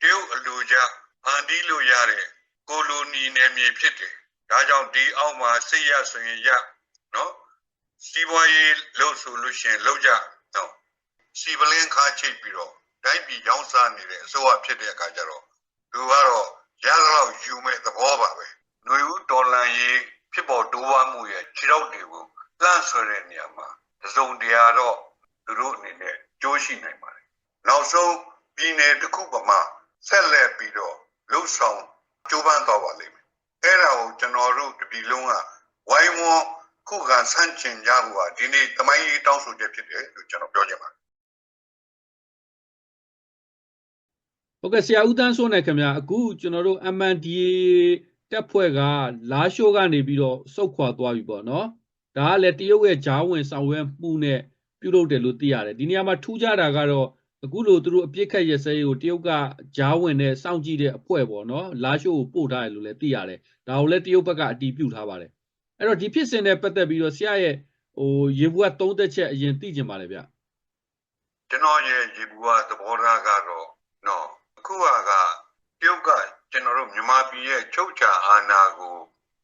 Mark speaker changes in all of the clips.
Speaker 1: တရုတ်အလူကြအန်တီးလို့ရတဲ့ကိုလိုနီနယ်မြေဖြစ်တယ်ဒါကြောင့်ဒီအောက်မှာစိတ်ရဆိုရင်ရနော်စီးပွားရေးလှုပ်ဆိုလို့ရှရင်လှုပ်ကြနော်စီပလင်းခါချိတ်ပြီးတော့တိုင်းပြည်ရောင်းစားနေတဲ့အစိုးရဖြစ်တဲ့အခါကျတော့သူကတော့ရသလောက်ယူမဲ့သဘောပါပဲຫນွေဦးဒေါ်လန်ရေးဖြစ်ပေါ်တိုးဝါမှုရဲ့ခြေထောက်တွေကိုလှမ်းဆွဲတဲ့နေရာမှာတစ်စုံတရာတော့သူတို့အနေနဲ့ကြိုးရှိနိုင်ပါတယ်နောက်ဆုံးပြည်နယ်တစ်ခုပမာ ဆက်လက်ပြီးတော့လှုပ်ဆောင်ကြိုးပမ်းသွားပါလိမ့်မယ်အဲ့ဒါကိုကျွန်တော်တို့တပြည်လုံးကဝိုင်းဝန်းခုခံဆန့်ကျင်ကြဖို့ဟာဒီနေ့တမိုင်းရေးတောင်းဆိုချက်ဖြစ်တယ်လို့ကျွန်တော်ပြောချင်ပါတယ်
Speaker 2: ဟုတ်ကဲ့ဆရာဦးတန်းစိုးနဲ့ခင်ဗျာအခုကျွန်တော်တို့ MNDA တက်ဖွဲ့ကလာရှိုးကနေပြီးတော့စုတ်ခွာသွားပြီပေါ့နော်ဒါကလည်းတရုတ်ရဲ့ဂျားဝင်ဆောင်ရွက်မှုနဲ့ပြုလုပ်တယ်လို့သိရတယ်ဒီနေရာမှာထူးခြားတာကတော့ အခုလိုသူတို့အပြစ်ခတ်ရစဲကိုတရုတ်ကဂျားဝင်နဲ့စောင့်ကြည့်တဲ့အဖွဲ့ပေါ့နော်လာရှိုးကိုပို့ထားတယ်လို့လည်းသိရတယ်ဒါကိုလည်းတရုတ်ဘက်ကအတီးပြုတ်ထားပါတယ်အဲ့တော့ဒီဖြစ်စဉ်နဲ့ပတ်သက်ပြီးတော့ဆရာရဲ့ဟိုရေဘူးကသုံးသက်ချက်အရင်သိကျင်ပါလေဗျ
Speaker 1: ကျွန်တော်ရဲ့ရေဘူးကသဘောထားကတော့နော်အခုကကတရုတ်ကကျွန်တော်တို့မြန်မာပြည်ရဲ့ချုပ်ချာအာဏာကို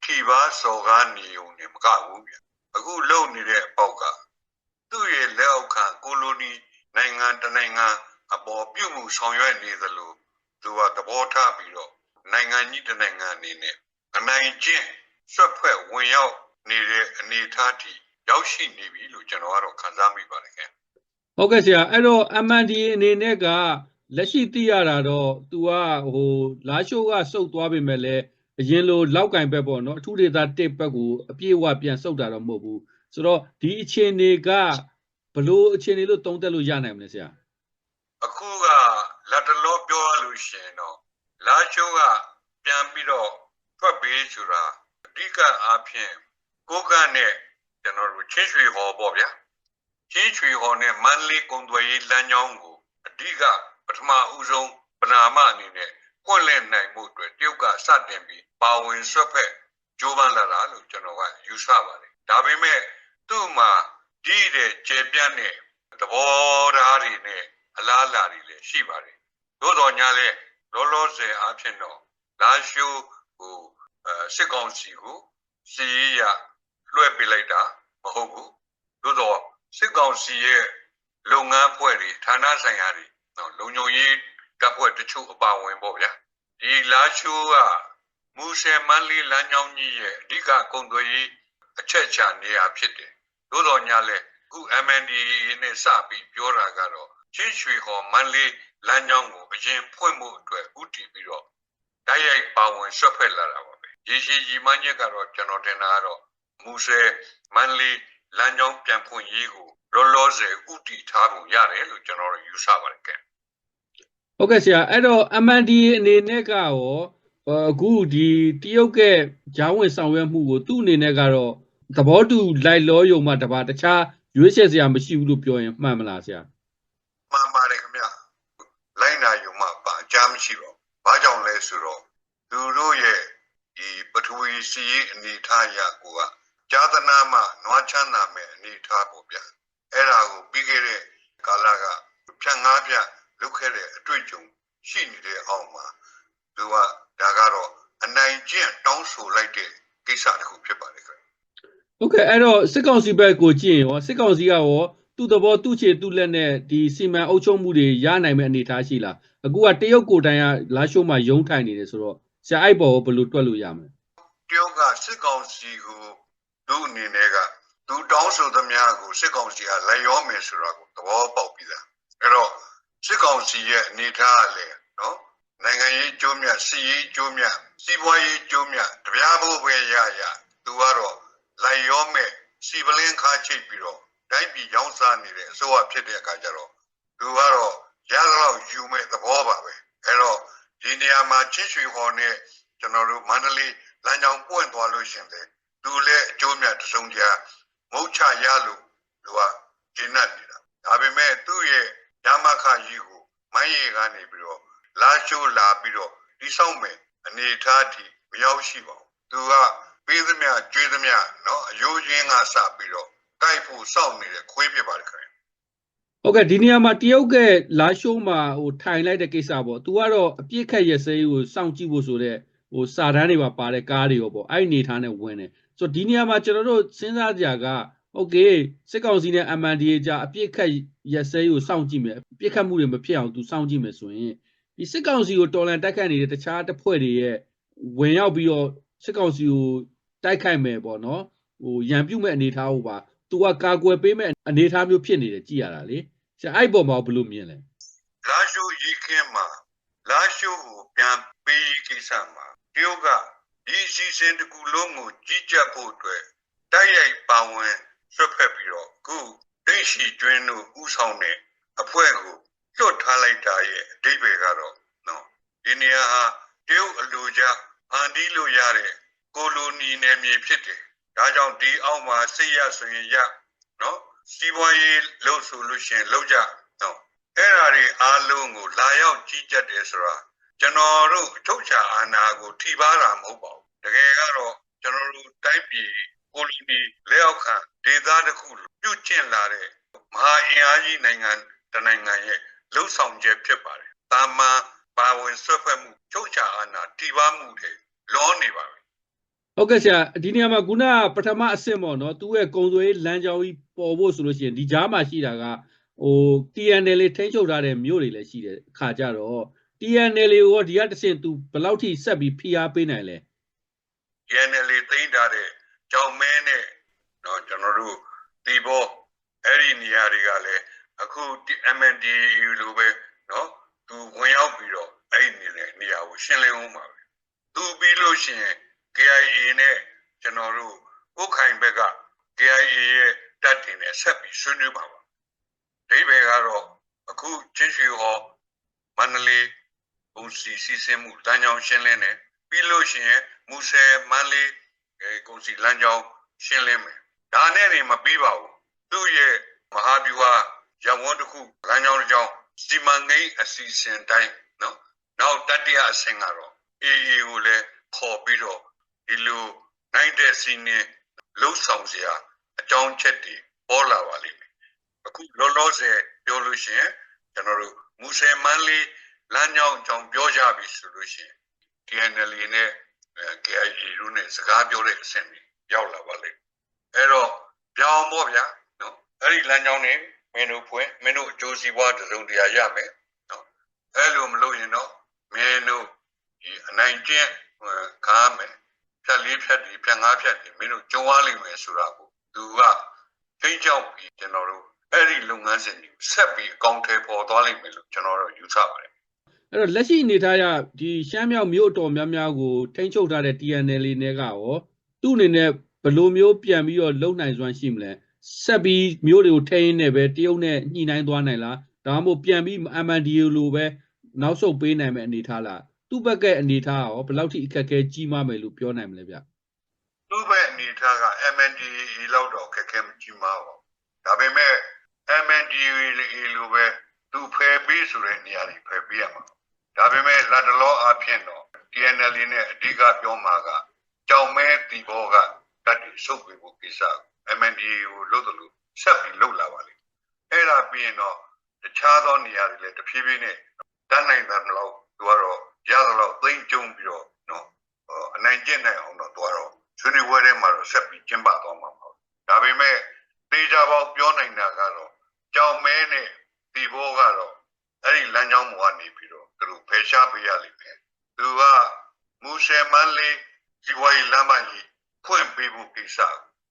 Speaker 1: ထိပါစော်ကားနေုံနဲ့မကဘူးဗျအခုလုံနေတဲ့အပေါက်ကသူ့ရဲ့လက်အောက်ခံကိုလိုနီ နိုင်ငံတစ်နိုင်ငံအပေါ်ပြုမှုဆောင်ရွက်နေသလိုသူကသဘောထားပြီးတော့နိုင်ငံကြီးတစ်နိုင်ငံအနေနဲ့အနိုင်ကျင့်ဆွတ်ဖွဲ့ဝင်ရောက်နေတဲ့အနေအထားထိရောက်ရှိနေပြီလို့ကျွန်တော်ကတော့ခန်းစားမိပါတယ်ခင်ဗျ
Speaker 2: ဟုတ်ကဲ့ဆရာအဲ့တော့ MNDA အနေနဲ့ကလက်ရှိသိရတာတော့ तू ကဟိုလာရှိုးကစုပ်သွားပြီမဲ့လည်းအရင်လိုလောက်ကင်ဘက်ပေါ့နော်အထူးဒေသတစ်ဘက်ကိုအပြည့်အဝပြန်စုပ်တာတော့မဟုတ်ဘူးဆိုတော့ဒီအခြေအနေက ဘလို့အခြေအနေလို့သုံးသပ်လို့ရနိုင်မလဲဆရာ
Speaker 1: အခုကလက်တလောပြောရလို့ရှိရင်တော့လာချိုးကပြန်ပြီးတော့ထွက်ပေးဆိုတာအဓိကအားဖြင့်ကိုကန့်နဲ့ကျွန်တော်တို့ချင်းရွှေဟော်ပေါ့ဗျာချင်းရွှေဟော်နဲ့မန္တလေးကုံသွယ်ရေးလမ်းကြောင်းကိုအဓိကပထမဦးဆုံးပနာမအနေနဲ့ပွင့်လည်နိုင်မှုအတွက်တရုတ်ကစတင်ပြီးပါဝင်ဆွတ်ဖက်ကြိုးပမ်းလာတာလို့ကျွန်တော်ကယူဆပါတယ်ဒါပေမဲ့သူ့မှာဒီတဲ့ကျေ ပြန့်တဲ့သဘောထားတွေနဲ့အလားအလာတွေလည်းရှိပါတယ်။သို့တော်ညာလဲလောလောဆယ်အားဖြင့်တော့လာရှိုးကိုအဲစစ်ကောင်စီကိုစီရေးရလွှဲပေးလိုက်တာမဟုတ်ဘူး။သို့တော်စစ်ကောင်စီရဲ့လုပ်ငန်းဖွဲ့တွေဌာနဆိုင်ရာတွေနော်လုံခြုံရေးတပ်ဖွဲ့တချို့အပါအဝင်ပေါ့ဗျာ။ဒီလာရှိုးကမူဆယ်မန်းလေးလမ်းကြောင်းကြီးရဲ့အဓိကကုန်သွယ်ရေးအချက်အချာနေရာဖြစ်တယ်။သို့တော်ညာလဲအ ခု MNDAA နဲ့စပြီးပြောတာကတော့ချင်းရွှေဟော်မန္တလေးလမ်းကြောင်းကိုအရင်ဖွင့်မှုအတွက်ဥတည်ပြီးတော့ဓာတ်ရိုက်ပါဝင်ဆွတ်ဖက်လာတာပါပဲရေရှိကြီးမှန်းချက်ကတော့ကျွန်တော်တင်တာကတော့မူဆယ်မန္တလေးလမ်းကြောင်းပြန်ဖွင့်ရေးကိုလောလောဆယ်ဥတည်ထားပုံရတယ်လို့ကျွန်တော်တို့ယူဆပါတယ်ကဲ
Speaker 2: ဟုတ်ကဲ့ဆရာအဲ့တော့ MNDA အနေနဲ့ကရောဟိုအခုဒီတရုတ်ကဂျားဝင်ဆောင်ရွက်မှုကိုသူ့အနေနဲ့ကတော့သဘောတူလိုက်လောယုံမှတပါတခြား ရွေးချယ်စရာမရှိဘူးလို့ပြောရင်မှန်မလားဆရာ
Speaker 1: မှန်ပါတယ်ခင်ဗျလိုက်နာယူမှပါအကြမ်းမရှိပါဘူးဘာကြောင့်လဲဆိုတော့သူတို့ရဲ့ဒီပထဝီစီရေးအနေထားအရကိုကဂျာသနာမှနွားချမ်းသာမဲ့အနေထားပေါ့ဗျအဲ့ဒါကိုပြီးခဲ့တဲ့ကာလကဖြန့်ငားပြလုတ်ခဲ့တဲ့အတွေ့အကြုံရှိနေတဲ့အောက်မှာသူကဒါကတော့အနိုင်ကျင့်တောင်းဆိုလိုက်တဲ့ကိစ္စတစ်ခုဖြစ်ပါတယ်ခင်ဗျ
Speaker 2: ဟုတ်ကဲ့အဲ့တော့စစ်ကောင်စီဘက်ကိုကြည့်ရင်ရောစစ်ကောင်စီကရောသူ့သဘောသူ့ခြေသူ့လက်နဲ့ဒီစီမံအုပ်ချုပ်မှုတွေရနိုင်မဲ့အနေအထားရှိလားအခုကတရုတ်ကိုယ်တိုင်ကလာရှိုးမှာယုံထိုင်နေတယ်ဆိုတော့ဆရာအဲ့ပေါ်ကိုဘယ်လိုတွက်လို့ရမလဲ
Speaker 1: တရုတ်ကစစ်ကောင်စီကိုသူ့အနေနဲ့ကသူတောင်းဆိုသမျှကိုစစ်ကောင်စီကလိုက်ရောမယ်ဆိုတော့ကိုသဘောပေါက်ပြီးသားအဲ့တော့စစ်ကောင်စီရဲ့အနေထားကလည်းနော်နိုင်ငံရေးကျိုးမြတ်စီရေးကျိုးမြတ်စီးပွားရေးကျိုးမြတ်တပြားဖို့ပဲရရသူကတော့ လိုက်ရောမယ်စီပလင်းခါချိတ်ပြီးတော့တိုင်းပြည်ရောင်းစားနေတဲ့အစိုးရဖြစ်တဲ့အခါကျတော့သူကတော့ရသလောက်ယူမဲ့သဘောပါပဲအဲ့တော့ဒီနေရာမှာချစ်ရွှေဟော်နဲ့ကျွန်တော်တို့မန္တလေးလမ်းကြောင်းပွင့်သွားလို့ရှရင်လေသူလည်းအကျိုးမြတ်တစ်စုံတရာမုတ်ချရလို့သူကကျင့်တတ်နေတာဒါပေမဲ့သူ့ရဲ့ဓမ္မခကြီးကိုမိုင်းရည်ကနေပြီးတော့လာချိုးလာပြီးတော့ဒီဆောင်မယ်အနေထားအထိမရောက်ရှိပါဘူးသူက ပေးသမျှကျွေးသမျှနော်အယိုးရင်းကစပြီးတော့တိုက်ဖို့စောင့်နေတဲ့ခွေးဖြစ်ပါတယ်ခင်ဗျ
Speaker 2: ဟုတ်ကဲ့ဒီနေရာမှာတရုတ်ကလာရှိုးမှာဟိုထိုင်လိုက်တဲ့ကိစ္စပေါ့။ तू ကတော့အပြစ်ခတ်ရစဲကိုစောင့်ကြည့်ဖို့ဆိုတော့ဟိုစာတန်းတွေပါပါတဲ့ကားတွေရောပေါ့။အဲ့အနေထားနဲ့ဝင်တယ်။ဆိုတော့ဒီနေရာမှာကျွန်တော်တို့စဉ်းစားကြကဟုတ်ကဲ့စစ်ကောင်စီနဲ့ MNDA ကြာအပြစ်ခတ်ရစဲကိုစောင့်ကြည့်မယ်။အပြစ်ခတ်မှုတွေမဖြစ်အောင် तू စောင့်ကြည့်မယ်ဆိုရင်ဒီစစ်ကောင်စီကိုတော်လန်တိုက်ခတ်နေတဲ့တခြားတပ်ဖွဲ့တွေရဲ့ဝင်ရောက်ပြီးတော့စစ်ကောင်စီကို တိုက်ခိုက်မယ်ပေါ့နော်။ဟိုရန်ပြုတ်မဲ့အနေထားကိုပါ तू ကကာကွယ်ပေးမဲ့အနေထားမျိုးဖြစ်နေတယ်ကြည်ရတာလေ။ဆရာအဲ့ဒီပုံမှာဘယ်လိုမြင်လဲ
Speaker 1: လာရှိုးရေးခင်းမှာလာရှိုးကိုပြန်ပေးရေးကိစ္စမှာတရုတ်ကဒီအစီအစဉ်တစ်ခုလုံးကိုကြီးကြပ်ဖို့အတွက်တိုက်ရိုက်ပါဝင်ဆွတ်ဖက်ပြီးတော့အခုဒိတ်ရှိကျွင်းတို့ဥဆောင်တဲ့အဖွဲ့ကိုလွတ်ထားလိုက်တာရဲ့အဓိပ္ပာယ်ကတော့နော်ဒီနေရာဟာတရုတ်အလိုကြဖန်တီးလို့ရတဲ့ ကိုလိုနီနယ်မြေဖြစ်တယ်ဒါကြောင့်ဒီအောက်မှာစစ်ရဆိုရင်ရနော်စီးပွားရေးလှုပ်ဆိုလို့ရှရင်လှုပ်ကြနော်အဲ့ဓာတွေအားလုံးကိုလာရောက်ကြီးကြပ်တယ်ဆိုတာကျွန်တော်တို့အထုတ်ချာအာဏာကိုထိပါတာမဟုတ်ပါဘူးတကယ်ကတော့ကျွန်တော်တို့တိုက်ပြည်ကိုလိုနီလက်အောက်ခံဒေသတစ်ခုပြုတ်ကျင့်လာတဲ့မဟာအင်အားကြီးနိုင်ငံတစ်နိုင်ငံရဲ့လှုပ်ဆောင်ချက်ဖြစ်ပါတယ်တာမန်ပါဝင်ဆွတ်ဖက်မှုထုတ်ချာအာဏာထိပါမှုတွေလောနေပါပြီ
Speaker 2: ဟုတ်ကဲ့ဆရာဒီနေရာမှာခုနပထမအဆင့်ပေါ့နော်သူ့ရဲ့ကုံသွေးလမ်းကြောင်းကြီးပေါ်ဖို့ဆိုလို့ရှိရင်ဒီကြားမှာရှိတာကဟို TNL လေးထိန်းချုပ်ထားတဲ့မြို့တွေလည်းရှိတယ်ခါကြတော့ TNL ကိုရောဒီကတစ်ဆင့်သူဘယ်လောက်ထိဆက်ပြီးဖိအားပေးနိုင်လဲ
Speaker 1: TNL လေးထိန်းထားတဲ့ကြောင်မဲနဲ့တော့ကျွန်တော်တို့ဒီဘောအဲ့ဒီနေရာတွေကလည်းအခု MNDU လိုပဲနော်သူဝင်ရောက်ပြီးတော့အဲ့ဒီနေရာကိုရှင်းလင်းအောင်ပါပဲသူပြီးလို့ရှိရင် KIA နဲ့ကျွန်တော်တို့ဥခိုင်ဘက်က KIA ရဲ့တပ်တင်နဲ့ဆက်ပြီးဆွေးနွေးပါပါဒိဗေကတော့အခုချင်းရွှေဟောမန္တလေးပုံစီစီစဉ်မှုတန်းကြောင်ရှင်းလင်းတယ်ပြီးလို့ရှိရင်မူဆယ်မန္တလေးအဲကုန်စီလမ်းကြောင်းရှင်းလင်းမယ်ဒါနဲ့နေမပြီးပါဘူးသူ့ရဲ့မဟာဗျူဟာရဝန်းတစ်ခုလမ်းကြောင်းတစ်ကြောင်းစီမံကိန်းအစီအစဉ်တိုင်းနော်နောက်တတိယအဆင့်ကတော့ AA ကိုလည်းခေါ်ပြီးတော့ ဒီလိုနိုင်တဲ့စီးနေလှုပ်ဆောင်စရာအကြောင်းချက်တွေပေါ်လာပါလိမ့်မယ်အခုလောလောဆယ်ပြောလို့ရှိရင်ကျွန်တော်တို့မူဆယ်မန်းလေးလမ်းကြောင်းအကြောင်းပြောကြပြီဆိုလို့ရှိရင် TNL နဲ့ KIA တို့နဲ့စကားပြောတဲ့အဆင့်တွေရောက်လာပါလိမ့်မယ်အဲ့တော့ပြောင်းပေါ့ဗျာနော်အဲ့ဒီလမ်းကြောင်းနေမင်းတို့ဖွင့်မင်းတို့အကျိုးစီးပွားတစ်စုံတရာရမယ်နော်အဲ့လိုမလုပ်ရင်တော့မင်းတို့ဒီအနိုင်ကျင့်ကားမယ် ဖြတ်လေးဖြတ်ဒီဖြတ်ငါးဖြတ်ဒီမင်းတို့ကြုံရလိမ့်မယ်ဆိုတာကိုသူကထိန်းချောက်ပြီးကျွန်တော်တို့အဲ့ဒီလုပ်ငန်းစဉ်ကိုဆက်ပြီးအကောင့်ထဲပေါ်သွားလိမ့်မယ်လို့ကျွန်တော်တို့ယူဆပါတယ်
Speaker 2: အဲ့တော့လက်ရှိအနေထားရဒီရှမ်းမြောက်မြို့အတော်များများကိုထိန်းချုပ်ထားတဲ့ TNL နဲ့ကရောသူ့အနေနဲ့ဘယ်လိုမျိုးပြန်ပြီးတော့လုံနိုင်စွမ်းရှိမလဲဆက်ပြီးမြို့တွေကိုထိန်းနေပဲတရုတ်နဲ့ညှိနှိုင်းသွားနိုင်လားဒါမှမဟုတ်ပြန်ပြီး MNDA လိုပဲနောက်ဆုတ်ပေးနိုင်မယ့်အနေထားလား သူ့ဘက်ကအနေထားရောဘယ်လောက်ထိအခက်အခဲကြီးမားမယ်လို့ပြောနိုင်မလဲဗျ
Speaker 1: သူ့ဘက်အနေထားက MNDAA လောက်တော့ခက်ခဲမကြီးမားပါဘူးဒါပေမဲ့ MNDAA လိုပဲသူဖယ်ပေးဆိုတဲ့နေရာတွေဖယ်ပေးရမှာဒါပေမဲ့လက်တလောအဖြစ်တော့ TNL နဲ့အဓိကပြောမှာကကြောင်မဲတီဘောကတတ်ပြီးစုပ်ပေးဖို့ကိစ္စ MNDAA ကိုလုပ်တယ်လို့ဆက်ပြီးလုပ်လာပါလိမ့်အဲ့ဒါပြီးရင်တော့တခြားသောနေရာတွေလည်းတဖြည်းဖြည်းနဲ့တတ်နိုင်တယ်မလို့သူကတော့ ရသလောက်သိမ့်ကျုံပြီးတော့နော်အနိုင်ကျင့်နိုင်အောင်တော့သူကတော့ဆွေးနွေးပွဲထဲမှာတော့ဆက်ပြီးကျင်းပသွားမှာပါဒါပေမဲ့တေချာပေါက်ပြောနိုင်တာကတော့ကြောင်မဲနဲ့ဒီဘောကတော့အဲ့ဒီလမ်းကြောင်းပေါ်ကနေပြီးတော့သူတို့ဖယ်ရှားပေးရလိမ့်မယ်သူကမူဆယ်မန်းလေးဒီဝိုင်းလမ်းမကြီးဖွင့်ပေးဖို့ကိစ္စ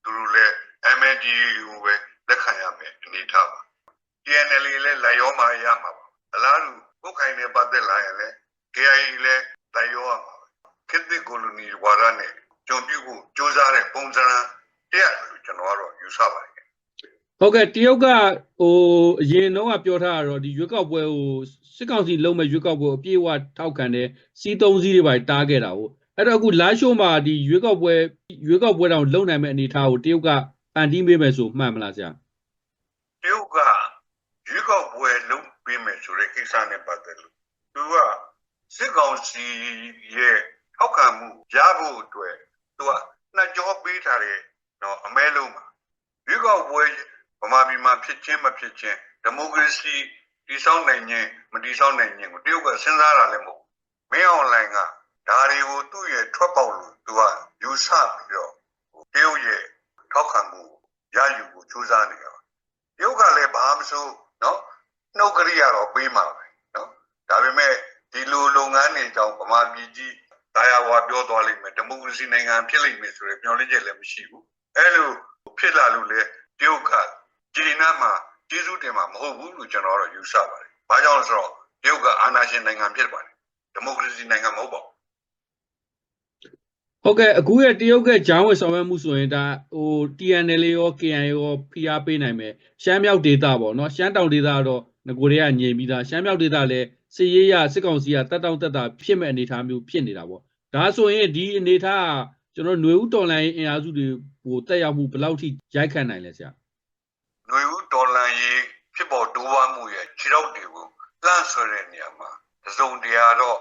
Speaker 1: သူတို့လည်း MNDA ကိုပဲလက်ခံရမယ်အနေထားပါ TNL လည်းလာရောမှာရမှာပါအလားတူပုတ်ခိုင်နဲ့ပတ်သက်လာရင်လည်း KIA လည်းလာရောရမှာခေတ်သစ်ကိုလိုနီဝါဒနဲ့ကြုံပြုဖို့စ조사တဲ့ပုံစံတရားလို့ကျွန်တော်ကတော့ယူဆပါတယ်
Speaker 2: ဟုတ်ကဲ့တရုတ်ကဟိုအရင်တော့ကပြောထားတာတော့ဒီရွေးကောက်ပွဲဟိုစစ်ကောင်စီလုံးမဲ့ရွေးကောက်ပွဲအပြည့်အဝထောက်ခံတဲ့စီးသုံးစီးတွေပါတားခဲ့တာဟုတ်အဲ့တော့အခုလာရှိုးမှာဒီရွေးကောက်ပွဲရွေးကောက်ပွဲတောင်လုံနိုင်မဲ့အနေအထားကိုတရုတ်ကဖန်တီးပေးမယ်ဆိုမှန်မလားဆရာ
Speaker 1: တရုတ်ကရွေးကောက်ပွဲလုပ်ပေးမယ်ဆိုတဲ့ကိစ္စနဲ့ပတ်သက်လို့သူက စစ်ကောင်စီရဲ့ထောက်ခံမှုရဖို့အတွက်သူကနှစ်ကြောပေးထားတဲ့တော့အမဲလုံးမှာရွေးကောက်ပွဲဗမာပြည်မှာဖြစ်ချင်းမဖြစ်ချင်းတဒီမိုကရေစီတည်ဆောက်နိုင်ခြင်းမတည်ဆောက်နိုင်ခြင်းကိုတရုတ်ကစဉ်းစားတာလည်းမဟုတ်ဘူးမင်းအွန်လိုင်းကဒါတွေကိုသူ့ရဲ့ထွက်ပေါက်လို့သူကယူဆပြီးတော့တရုတ်ရဲ့ထောက်ခံမှုရယူကိုစူးစမ်းနေတာပါတရုတ်ကလည်းဘာမှမဆိုနော်နှုတ်ကလေးရတော့ပေးမှာပဲနော်ဒါပေမဲ့ ဒီလိုလုပ်ငန်းတွေကြောင့်ဗမာပြည်ကြီးဒါရဝါပြောသွားလိမ့်မယ်ဒီမိုကရေစီနိုင်ငံဖြစ်လိမ့်မယ်ဆိုရယ်ပြောလင်းချက်လည်းမရှိဘူးအဲလိုဖြစ်လာလို့လေတရုတ်ကဂျီနတ်မှာကျေးဇူးတင်မှာမဟုတ်ဘူးလို့ကျွန်တော်တော့ယူဆပါတယ်။ဘာကြောင့်လဲဆိုတော့တရုတ်ကအာဏာရှင်နိုင်ငံဖြစ်ပါတယ်။ဒီမိုကရေစီနိုင်ငံမဟုတ်ပါဘူး
Speaker 2: ဟုတ်ကဲ့အခုရဲ့တရုတ်ကဂျောင်းဝယ်ဆောင်ရွက်မှုဆိုရင်ဒါဟို TNL ရော KN ရောဖိအားပေးနိုင်မယ်ရှမ်းမြောက်ဒေသပေါ့နော်ရှမ်းတောင်ဒေသကတော့ငကိုတွေကငြိမ်ပြီးသားရှမ်းမြောက်ဒေသလည်း စစ်ရေးရစစ်ကောင်စီကတက်တောင့်တက်တာဖြစ်မဲ့အနေအထားမျိုးဖြစ်နေတာပေါ့ဒါဆိုရင်ဒီအနေအထားကကျွန်တော်ຫນွေဦးတော်လိုင်းအင်အားစုတွေဟိုတက်ရောက်မှုဘယ်လောက်ထိရိုက်ခတ်နိုင်လဲဆရာ
Speaker 1: ။ຫນွေဦးဒေါ်လာရေးဖြစ်ပေါ်တိုးဝါမှုရဲ့ခြေထောက်တွေကိုလှမ်းဆွဲတဲ့နေရာမှာတစ်စုံတရာတော့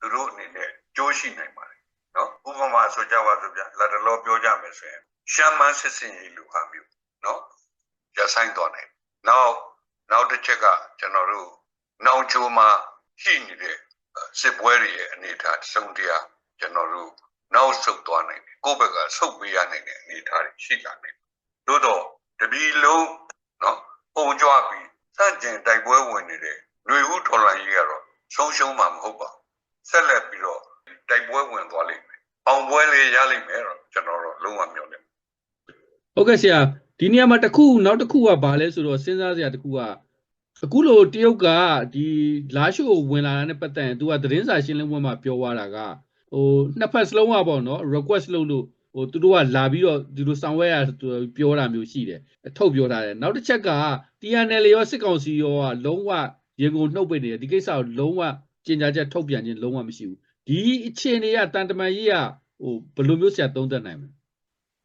Speaker 1: သူတို့အနေနဲ့ကြိုးရှိနိုင်ပါတယ်။နော်ဥပမာဆိုကြပါစို့ဗျလက်တလောပြောကြမယ်ဆိုရင်ရှမ်းမန်းစစ်စင်ရေးလူဟာမျိုးနော်ရဆိုင်တော်နိုင်။နောက်နောက်တစ်ချက်ကကျွန်တော်တို့နောင်ချိုမှာ ရှိနေတဲ့စစ်ပွဲတွေရဲ့အနေအထားတစ်စုံတရာကျွန်တော်တို့နောက်ဆုတ်သွားနိုင်တယ်။ကိုယ့်ဘက်ကဆုတ်ပေးရနိုင်တဲ့အနေအထားတွေရှိလာနိုင်တယ်။သို့တော့တပီလုံးနော်ပုံကြွပြီးစန့်ကျင်တိုက်ပွဲဝင်နေတဲ့ຫນွေဦးထော်လိုင်းကြီးကတော့ဆုံးရှုံးမှာမဟုတ်ပါဘူးဆက်လက်ပြီးတော့တိုက်ပွဲဝင်သွားလိမ့်မယ်အောင်ပွဲလေးရလိမ့်မယ်တော့ကျွန်တော်တို့လုံးဝမျှော်လင့်
Speaker 2: ဟုတ်ကဲ့ဆရာဒီနေရာမှာတစ်ခုနောက်တစ်ခုကဘာလဲဆိုတော့စဉ်းစားစရာတစ်ခုက အခုလိုတရုတ်ကဒီလာရှိုကိုဝင်လာတာနဲ့ပတ်သက်ရင် तू ကသတင်းစာရှင်းလင်းပွဲမှာပြောသွားတာကဟိုနှစ်ဖက်စလုံးကပေါ့နော် request လုပ်လို့ဟိုသူတို့ကလာပြီးတော့ဒီလိုဆောင်ရွက်ရပြောတာမျိုးရှိတယ်ထုတ်ပြောထားတယ်နောက်တစ်ချက်က TNL ရောစစ်ကောင်စီရောကလုံးဝရေကုန်နှုတ်ပိတ်နေတယ်ဒီကိစ္စကိုလုံးဝကြင်ကြချက်ထုတ်ပြန်ခြင်းလုံးဝမရှိဘူးဒီအခြေအနေကတန်တမန်ကြီးကဟိုဘယ်လိုမျိုးဆရာသုံးသပ်နိုင်မလဲ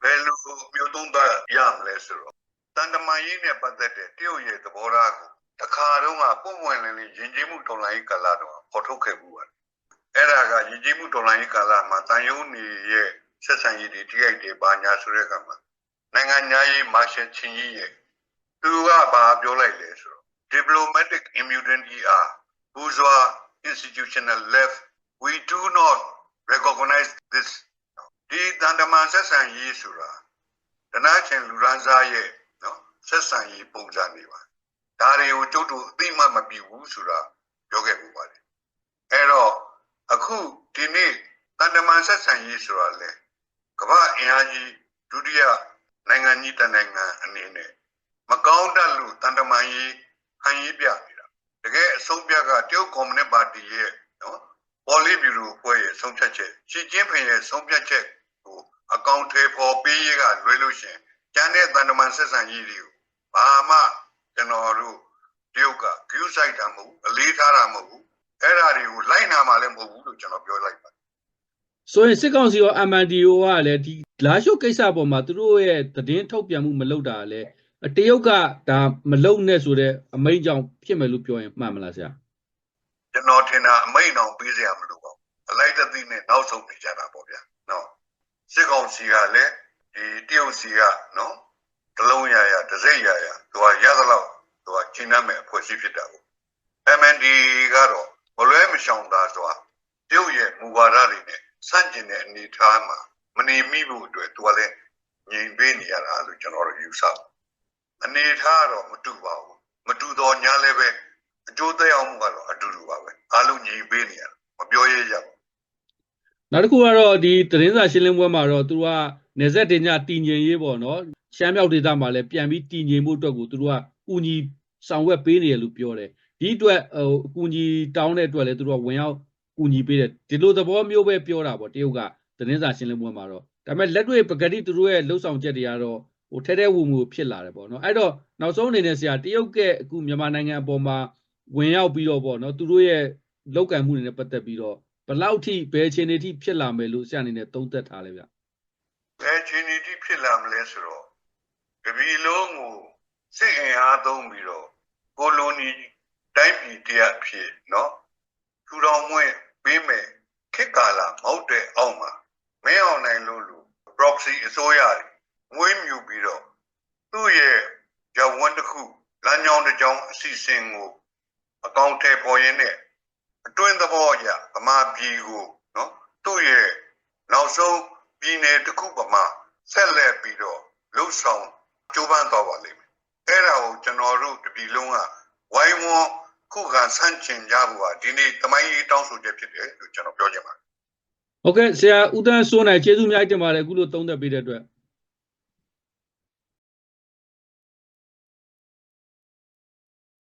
Speaker 1: ဘယ်လိုမျိုးသုံးသပ်ရမလဲဆိုတော့တန်တမာရေးနဲ့ပတ်သက်တဲ့တရုတ်ရဲ့သဘောထားကို တခါတော့ကပုံမှန်လင်းလင်းယဉ်ကျေးမှုတော်လှန်ရေးကာလတော့ပေါ်ထုတ်ခဲ့မှုပါတယ်အဲ့ဒါကယဉ်ကျေးမှုတော်လှန်ရေးကာလမှာတန်ယုံနေရဲ့ဆက်ဆံရေးတွေတိကျတယ်ဘာညာဆိုတဲ့ကမှာနိုင်ငံညာရေးမာရှယ်ချင်းကြီးရဲ့သူကဘာပြောလိုက်လဲဆိုတော့ diplomatic immunity are bourgeois institutional left we do not recognize this ဒီတန်တမန်ဆက်ဆံရေးဆိုတာတနာချင်းလူရန်စားရဲ့နော်ဆက်ဆံရေးပုံစံတွေပါ ဒါတွေကိုကျုပ်တို့အသိမှတ်မပြုဘူးဆိုတာပြောခဲ့ပူပါတယ်အဲ့တော့အခုဒီနေ့တန်တမန်ဆက်ဆံရေးဆိုတာလေကမ္ဘာအင်အားကြီးဒုတိယနိုင်ငံကြီးတစ်နိုင်ငံအနေနဲ့မကောင်းတတ်လို့တန်တမန်ရေးဟန်ရေးပြနေတာတကယ်အဆုံးပြကတရုတ်ကွန်မြူနစ်ပါတီရဲ့နော်ပေါ်လီဘီရိုဖွဲ့ရဲ့ဆုံးဖြတ်ချက်ရှီကျင်းဖင်ရဲ့ဆုံးဖြတ်ချက်ကိုအကောင့်ထဲပေါ်ပေးရကလွဲလို့ရှရင်ကျန်တဲ့တန်တမန်ဆက်ဆံရေးတွေကိုဘာမှ ကျွန်တော်တို့တရုတ်ကဂရုစိုက်တာမဟုတ်ဘူးအလေးထားတာမဟုတ်ဘူးအဲ့ဓာတွေကိုလိုက်နာမှလည်းမဟုတ်ဘူးလို့ကျွန်တော်ပြောလိုက်ပါ
Speaker 2: ဆိုရင်စစ်ကောင်စီရော MNDO ကလည်းဒီလာရှိုကိစ္စပေါ်မှာသူတို့ရဲ့သတင်းထုတ်ပြန်မှုမလုပ်တာလည်းတရုတ်ကဒါမလုပ်နဲ့ဆိုတဲ့အမိန့်ကြောင့်ဖြစ်မယ်လို့ပြောရင်မှန်မလားဆရာ
Speaker 1: ကျွန်တော်ထင်တာအမိန်အောင်ပေးစရာမလိုပါဘူးအလိုက်တသိနဲ့နောက်ဆုံးနေကြတာပေါ့ဗျာနော်စစ်ကောင်စီကလည်းဒီတရုတ်စီကနော် တလုံးရရတစိမ့်ရရသူကရသလောက်သူကကျင်းနှမဲ့အဖွဲ့အစည်းဖြစ်တာပေါ့ MND ကတော့မလွဲမရှောင်သာဆိုတာတရုတ်ရဲ့မူဝါဒတွေနဲ့ဆန့်ကျင်တဲ့အနေအထားမှာမနေမိဖို့အတွက်သူကလည်းငြိမ်ပေးနေရတာလို့ကျွန်တော်တို့ယူဆတယ်အနေအထားကတော့မတူပါဘူးမတူတော့ညာလည်းပဲအကျိုးသက်ရောက်မှုကတော့အတူတူပါပဲအားလုံးညီပေးနေရတယ်မပြောရရဘူး
Speaker 2: နောက်တစ်ခုကတော့ဒီသတင်းစာရှင်းလင်းပွဲမှာတော့သူတို့ကနေဆက်တင်ညတည်ငြိမ်ရေးပေါ့နော် ရှမ်းမြောက်ဒေသမှာလည်းပြန်ပြီးတည်ငြိမ်မှုအတွက်ကိုသူတို့ကကူညီဆောင်ရွက်ပေးနေတယ်လို့ပြောတယ်ဒီအတွက်ဟိုအကူညီတောင်းတဲ့အတွက်လည်းသူတို့ကဝင်ရောက်ကူညီပေးတယ်ဒီလိုသဘောမျိုးပဲပြောတာပေါ့တရုတ်ကသတင်းစာရှင်းလင်းပွဲမှာတော့ဒါပေမဲ့လက်တွေ့ပကတိသူတို့ရဲ့လှုပ်ဆောင်ချက်တွေကတော့ဟိုထဲထဲဝူမူဖြစ်လာတယ်ပေါ့နော်အဲ့တော့နောက်ဆုံးအနေနဲ့ဆရာတရုတ်ကအခုမြန်မာနိုင်ငံအပေါ်မှာဝင်ရောက်ပြီးတော့ပေါ့နော်သူတို့ရဲ့လောက်ကံမှုတွေနဲ့ပတ်သက်ပြီးတော့ဘယ်လောက်ထိဘယ်အခြေအနေထိဖြစ်လာမယ်လို့ဆရာအနေနဲ့သုံးသပ်ထားလဲဗျ
Speaker 1: ဘယ်ချင်းတီဖြစ်လာမလဲဆိုတော့ တပီလုံးကိုစိတ်အင်အားသုံးပြီးတော့ကိုလိုနီတိုင်းပြည်တရားဖြစ်နော်ထူထောင်မွင့်ပေးမယ်ခေတ်ကာလမဟုတ်တဲ့အောက်မှာမင်းအောင်နိုင်လို့လူ proxy အစိုးရတွေငွေမြူပြီးတော့သူ့ရဲ့ရဝန်တစ်ခုလမ်းကြောင်းတစ်ကြောင်းအစီစီစဉ်ကိုအကောင့်ထဲပေါ်ရင်းနဲ့အတွင်းသဘောအရဗမာပြည်ကိုနော်သူ့ရဲ့နောက်ဆုံးပြည်နယ်တစ်ခုပမာဆက်လက်ပြီးတော့လှုပ်ဆောင် ကြိုးပမ်းတော့ပါလိမ့်မယ်အဲ့ဒါကိုကျွန်တော်တို့တပြည်လုံးကဝိုင်းဝန်းခုခံဆန့်ကျင်ကြဖို့ဟာဒီနေ့တမိုင်းရေးတောင်းဆိုချက်ဖြစ်တယ်လို့ကျွန်တော်ပြောချင်ပါတယ်
Speaker 2: ဟုတ်ကဲ့ဆရာဦးတန်းစိုးနိုင်ကျေးဇူးအများကြီးတင်ပါတယ်အခုလိုသုံးသပ်ပေးတဲ့အတွက်